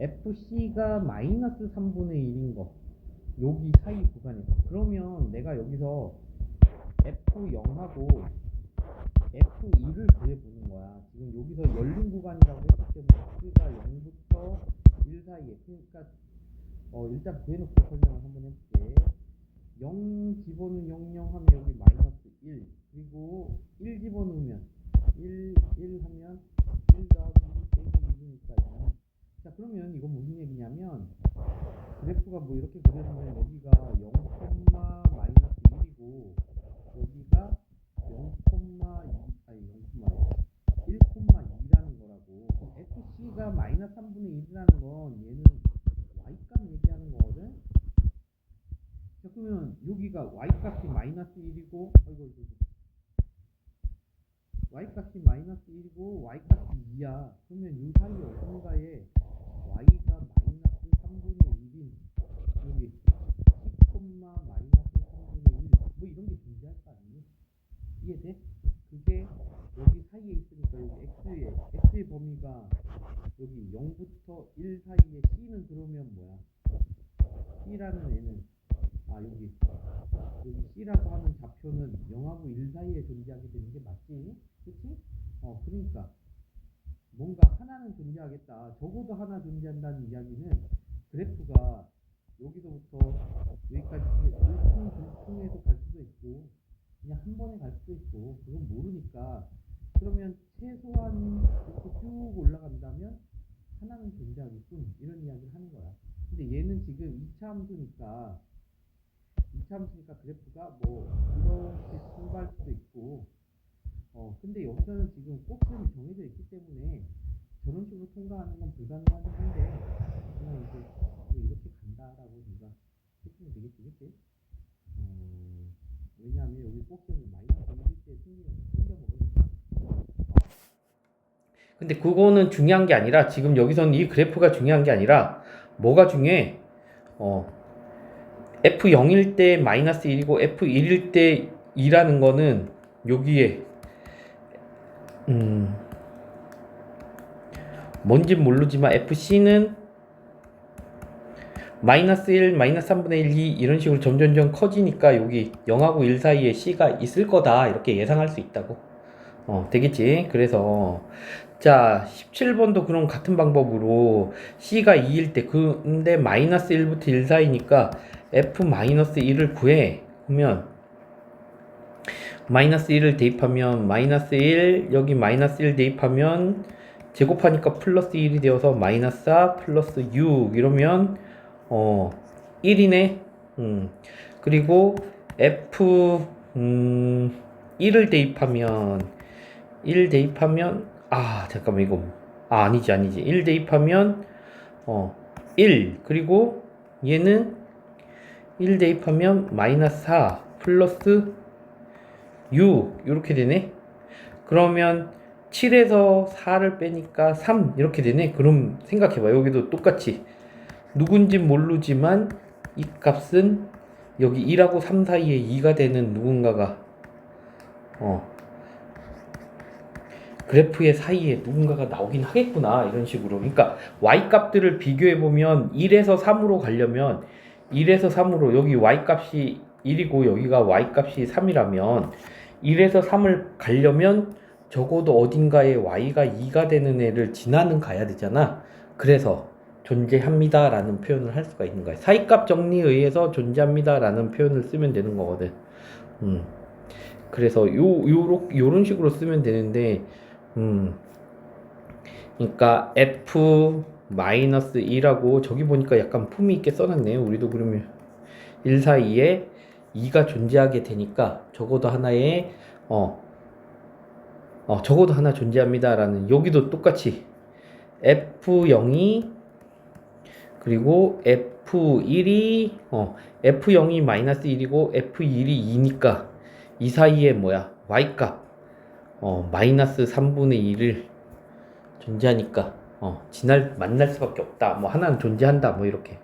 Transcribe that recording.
FC가 마이너스 3분의 1인 거 여기 사이 구간에서 그러면 내가 여기서 F0하고 F2를 구해보는 거야. 지금 여기서 열린 구간이라고 했기 때문에 X가 0부터 1 사이에 그러니까 어 일단 구해놓고 설명을 한번 해볼게. 0 집어넣으면 0, 0 하면 여기 마이너스 1 그리고 1 집어넣으면 1, 1 뭐 이렇게 그려지면 여기가 0, 마이너스 1이고 여기가 0, 2 아니 0, 1,2라는 거라고. FC가 마이너스 3분의 1이라는 건 얘는 Y값 얘기하는 거거든? 자 그러면 여기가 Y값이 마이너스 1이고 아이고 이거 Y값이 마이너스 1이고 Y값이 2야. 그러면 이 사이 어딘가에 Y가 마이너스 3분의 1인 여기 10, 마이너스 3분의 1 뭐 이런 게 존재할 거 아니니? 이해돼? 그게 여기 사이에 있으니까 여기 X의 X의 범위가 여기 0부터 1 사이에 C는 그러면 뭐야? C라는 애는 아 여기 여기 C라고 하는 좌표는 0하고 1 사이에 존재하게 되는 게 맞지? 그치? 어 그러니까 뭔가 하나는 존재하겠다 적어도 하나 존재한다는 이야기는 그래프가 여기서부터 여기까지 물통 dur통에서 갈 수도 있고 그냥 한 번에 갈 수도 있고 그건 모르니까 그러면 최소한 이렇게 쭉 올라간다면 하나는 존재하겠군 이런 이야기를 하는 거야 근데 얘는 지금 2차 함수니까 2차 함수니까 그래프가 뭐 이렇게 통과할 수도 있고 어 근데 여기서는 지금 꼭지는 정해져 있기 때문에 저런 식으로 통과하는 건 불가능하긴 한데 그냥 이제 뭐 이렇게 간다라고 네가 해주면 되겠지 그치? 어, 왜냐하면 여기 꼭지는 마이너스 1일 때 생겨, 생겨 먹으니까 근데 그거는 중요한 게 아니라 지금 여기서는 이 그래프가 중요한 게 아니라 뭐가 중요해? 어 F0일 때 마이너스 1이고 F1일 때 2라는 거는 여기에 음 뭔진 모르지만 FC는 마이너스 1, 마이너스 3분의 1, 2 이런 식으로 점점점 커지니까 여기 0하고 1 사이에 C가 있을 거다 이렇게 예상할 수 있다고 어 되겠지 그래서 자 17번도 그럼 같은 방법으로 C가 2일 때 근데 마이너스 1부터 1 사이니까 F 마이너스 1을 구해. 그러면 마이너스 1을 대입하면 마이너스 1 여기 마이너스 1 대입하면 제곱하니까 플러스 1이 되어서 마이너스 4 플러스 6 이러면 어 1이네. 음. 그리고 F 음 1을 대입하면 1 대입하면 아 잠깐만 이거. 아 아니지 아니지. 1 대입하면 어 1 그리고 얘는 1 대입하면 마이너스 4 플러스 6 이렇게 되네. 그러면 7에서 4를 빼니까 3 이렇게 되네. 그럼 생각해봐. 여기도 똑같이. 누군지 모르지만 이 값은 여기 1하고 3 사이에 2가 되는 누군가가 어 그래프의 사이에 누군가가 나오긴 하겠구나 이런 식으로. 그러니까 y 값들을 비교해 보면 1에서 3으로 가려면 1에서 3으로 여기 y 값이 1이고 여기가 y 값이 3이라면 1에서 3을 가려면 적어도 어딘가에 y가 2가 되는 애를 지나는 가야 되잖아. 그래서 존재합니다 라는 표현을 할 수가 있는 거야. 사이값 정리에 의해서 존재합니다 라는 표현을 쓰면 되는 거거든. 음. 그래서 요, 요로, 요런 식으로 쓰면 되는데 음. 그러니까 f 마이너스 2라고 저기 보니까 약간 품위 있게 써놨네요. 우리도 그러면 1 사이에 2가 존재하게 되니까 적어도 하나의 어, 어 적어도 하나 존재합니다 라는 여기도 똑같이 f0이 그리고 f1이 어 f0이 마이너스 1이고 f1이 2니까 이 사이에 뭐야? Y값 어 마이너스 3분의 1을 존재하니까 어 지날 만날 수밖에 없다. 뭐 하나는 존재한다. 뭐 이렇게